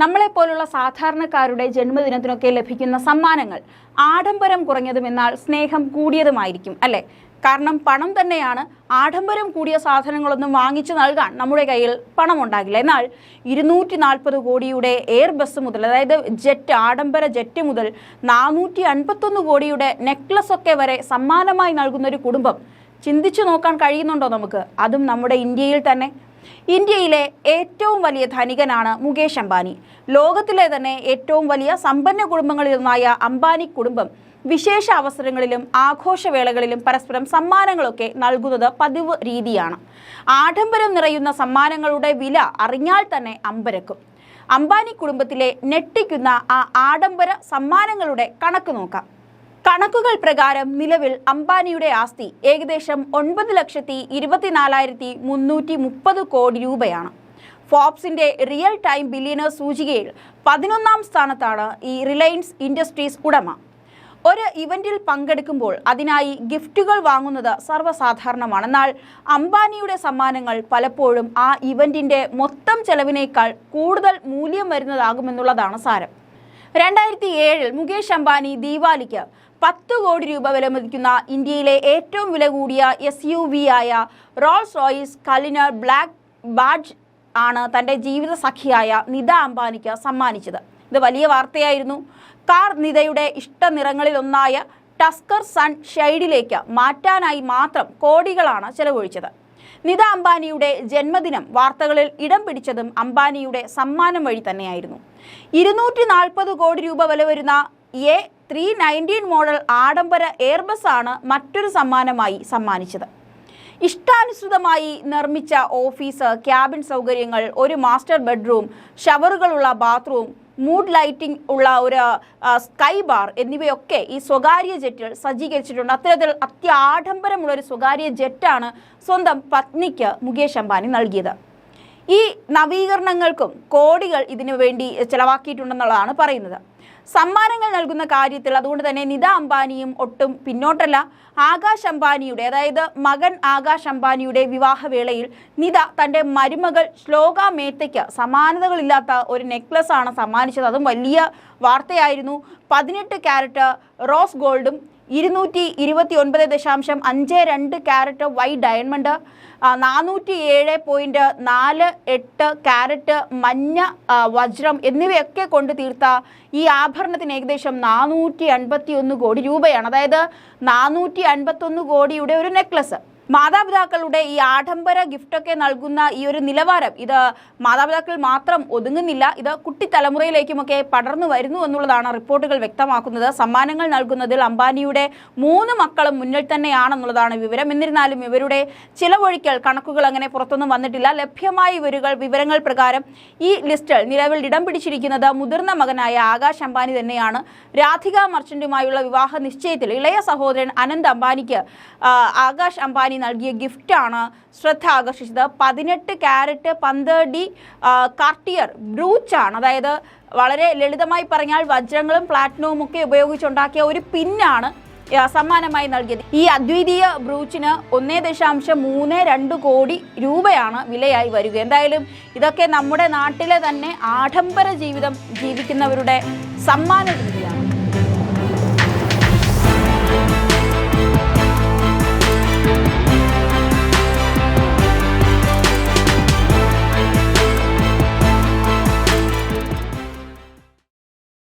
നമ്മളെപ്പോലുള്ള സാധാരണക്കാരുടെ ജന്മദിനത്തിനൊക്കെ ലഭിക്കുന്ന സമ്മാനങ്ങൾ ആഡംബരം കുറഞ്ഞതും എന്നാൽ സ്നേഹം കൂടിയതുമായിരിക്കും അല്ലേ? കാരണം പണം തന്നെയാണ് ആഡംബരം കൂടിയ സാധനങ്ങളൊന്നും വാങ്ങിച്ചു നൽകാൻ നമ്മുടെ കയ്യിൽ പണം ഉണ്ടാകില്ല എന്നാൽ ഇരുന്നൂറ്റി നാൽപ്പത് കോടിയുടെ എയർ ബസ് മുതൽ അതായത് ജെറ്റ് ആഡംബര ജെറ്റ് മുതൽ നാനൂറ്റി അൻപത്തൊന്ന് കോടിയുടെ നെക്ലസ് ഒക്കെ വരെ സമ്മാനമായി നൽകുന്ന ഒരു കുടുംബം ചിന്തിച്ചു നോക്കാൻ കഴിയുന്നുണ്ടോ നമുക്ക്? അതും നമ്മുടെ ഇന്ത്യയിൽ തന്നെ ഇന്ത്യയിലെ ഏറ്റവും വലിയ ധനികനാണ് മുകേഷ് അംബാനി. ലോകത്തിലെ തന്നെ ഏറ്റവും വലിയ സമ്പന്ന കുടുംബങ്ങളിൽ ഒന്നായ അംബാനി കുടുംബം വിശേഷ അവസരങ്ങളിലും ആഘോഷവേളകളിലും പരസ്പരം സമ്മാനങ്ങളൊക്കെ നൽകുന്നത് പതിവ് രീതിയാണ്. ആഡംബരം നിറയുന്ന സമ്മാനങ്ങളുടെ വില അറിഞ്ഞാൽ തന്നെ അമ്പരക്കും. അംബാനി കുടുംബത്തിലെ ഞെട്ടിക്കുന്ന ആ ആഡംബര സമ്മാനങ്ങളുടെ കണക്ക് നോക്കാം. കണക്കുകൾ പ്രകാരം നിലവിൽ അംബാനിയുടെ ആസ്തി ഏകദേശം ഒൻപത് ലക്ഷത്തി ഇരുപത്തിനാലായിരത്തി മുന്നൂറ്റി മുപ്പത് കോടി രൂപയാണ്. ഫോബ്സിന്റെ റിയൽ ടൈം ബില്യനർ സൂചികയിൽ പതിനൊന്നാം സ്ഥാനത്താണ് ഈ റിലയൻസ് ഇൻഡസ്ട്രീസ് ഉടമ. ഒരു ഇവന്റിൽ പങ്കെടുക്കുമ്പോൾ അതിനായി ഗിഫ്റ്റുകൾ വാങ്ങുന്നത് സർവസാധാരണമാണ്. എന്നാൽ അംബാനിയുടെ സമ്മാനങ്ങൾ പലപ്പോഴും ആ ഇവന്റിന്റെ മൊത്തം ചെലവിനേക്കാൾ കൂടുതൽ മൂല്യം വരുന്നതാകുമെന്നുള്ളതാണ് സാരം. രണ്ടായിരത്തി ഏഴിൽ മുകേഷ് അംബാനി ദീപാവലിക്ക് പത്ത് കോടി രൂപ വിലമതിക്കുന്ന ഇന്ത്യയിലെ ഏറ്റവും വില കൂടിയ എസ് യു വി ആയ Rolls Royce Cullinan Black Badge ആണ് തന്റെ ജീവിത സഖിയായ നിത അംബാനിക്ക് സമ്മാനിച്ചത്. ഇത് വലിയ വാർത്തയായിരുന്നു. കാർ നിതയുടെ ഇഷ്ട നിറങ്ങളിലൊന്നായ ടസ്കർ സൺ ഷെയ്ഡിലേക്ക് മാറ്റാനായി മാത്രം കോടികളാണ് ചെലവഴിച്ചത്. നിത അംബാനിയുടെ ജന്മദിനം വാർത്തകളിൽ ഇടം പിടിച്ചതും അംബാനിയുടെ സമ്മാനം വഴി തന്നെയായിരുന്നു. ഇരുന്നൂറ്റി നാൽപ്പത് കോടി രൂപ വില വരുന്ന എ ത്രീ നയന്റീൻ മോഡൽ ആഡംബര എയർബസ് ആണ് മറ്റൊരു സമ്മാനമായി സമ്മാനിച്ചത്. ഇഷ്ടാനുസൃതമായി നിർമ്മിച്ച ഓഫീസ് ക്യാബിൻ സൗകര്യങ്ങൾ ഒരു മാസ്റ്റർ ബെഡ്റൂം ഷവറുകളുള്ള ബാത്റൂം മൂഡ് ലൈറ്റിംഗ് ഉള്ള ഒരു സ്കൈ ബാർ എന്നിവയൊക്കെ ഈ സ്വകാര്യ ജെറ്റിൽ സജ്ജീകരിച്ചിട്ടുണ്ട്. അത്തരത്തിൽ അത്യാഡംബരമുള്ള ഒരു സ്വകാര്യ ജെറ്റാണ് സ്വന്തം പത്നിക്ക് മുകേഷ് അംബാനി നൽകിയത്. ഈ നവീകരണങ്ങൾക്കും കോടികൾ ഇതിനു വേണ്ടി ചെലവാക്കിയിട്ടുണ്ടെന്നുള്ളതാണ് പറയുന്നത്. സമ്മാനങ്ങൾ നൽകുന്ന കാര്യത്തിൽ അതുകൊണ്ട് തന്നെ നിത അംബാനിയും ഒട്ടും പിന്നോട്ടല്ല. ആകാശ് അംബാനിയുടെ അതായത് മകൻ ആകാശ് അംബാനിയുടെ വിവാഹവേളയിൽ നിത തന്റെ മരുമകൾ ശ്ലോക മേത്തയ്ക്ക് സമാനതകളില്ലാത്ത ഒരു നെക്ലസ് ആണ് സമ്മാനിച്ചത്. അതും വലിയ വാർത്തയായിരുന്നു. പതിനെട്ട് ക്യാരറ്റ് റോസ് ഗോൾഡും ഇരുന്നൂറ്റി ഇരുപത്തി ഒൻപത് ദശാംശം അഞ്ച് രണ്ട് ക്യാരറ്റ് വൈറ്റ് ഡയമണ്ട് നാനൂറ്റി ഏഴ് പോയിന്റ് നാല് എട്ട് ക്യാരറ്റ് മഞ്ഞ വജ്രം എന്നിവയൊക്കെ കൊണ്ട് തീർത്ത ഈ ആഭരണത്തിന് ഏകദേശം നാനൂറ്റി അൻപത്തി ഒന്ന് കോടി രൂപയാണ്. അതായത് നാനൂറ്റി അൻപത്തൊന്ന് കോടിയുടെ ഒരു നെക്ലസ്. മാതാപിതാക്കളുടെ ഈ ആഡംബര ഗിഫ്റ്റൊക്കെ നൽകുന്ന ഈ ഒരു നിലവാരം ഇത് മാതാപിതാക്കൾ മാത്രം ഒതുങ്ങുന്നില്ല ഇത് കുട്ടി തലമുറയിലേക്കുമൊക്കെ പടർന്നു വരുന്നു എന്നുള്ളതാണ് റിപ്പോർട്ടുകൾ വ്യക്തമാക്കുന്നത്. സമ്മാനങ്ങൾ നൽകുന്നതിൽ അംബാനിയുടെ മൂന്ന് മക്കളും മുന്നിൽ തന്നെയാണെന്നുള്ളതാണ് വിവരം. എന്നിരുന്നാലും ഇവരുടെ ചിലവൊഴിക്കൽ കണക്കുകൾ അങ്ങനെ പുറത്തൊന്നും വന്നിട്ടില്ല. ലഭ്യമായ വിവരങ്ങൾ വിവരങ്ങൾ പ്രകാരം ഈ ലിസ്റ്റിൽ നിലവിൽ ഇടം പിടിച്ചിരിക്കുന്നത് മുതിർന്ന മകനായ ആകാശ് അംബാനി തന്നെയാണ്. രാധിക മർച്ചന്റുമായുള്ള വിവാഹ നിശ്ചയത്തിൽ ഇളയ സഹോദരൻ അനന്ത് അംബാനിക്ക് ആകാശ് അംബാനി നൽകിയ ഗിഫ്റ്റാണ് ശ്രദ്ധ ആകർഷിച്ചത്. പതിനെട്ട് ക്യാരറ്റ് പന്ത്രണ്ട് ഡി കാർട്ടിയർ ബ്രൂച്ചാണ്. അതായത് വളരെ ലളിതമായി പറഞ്ഞാൽ വജ്രങ്ങളും പ്ലാറ്റിനവും ഒക്കെ ഉപയോഗിച്ചുണ്ടാക്കിയ ഒരു പിന്നാണ് സമ്മാനമായി നൽകിയത്. ഈ അദ്വിതീയ ബ്രൂച്ചിന് ഒന്നേ ദശാംശം മൂന്ന് രണ്ട് കോടി രൂപയാണ് വിലയായി വരിക. എന്തായാലും ഇതൊക്കെ നമ്മുടെ നാട്ടിലെ തന്നെ ആഡംബര ജീവിതം ജീവിക്കുന്നവരുടെ സമ്മാനം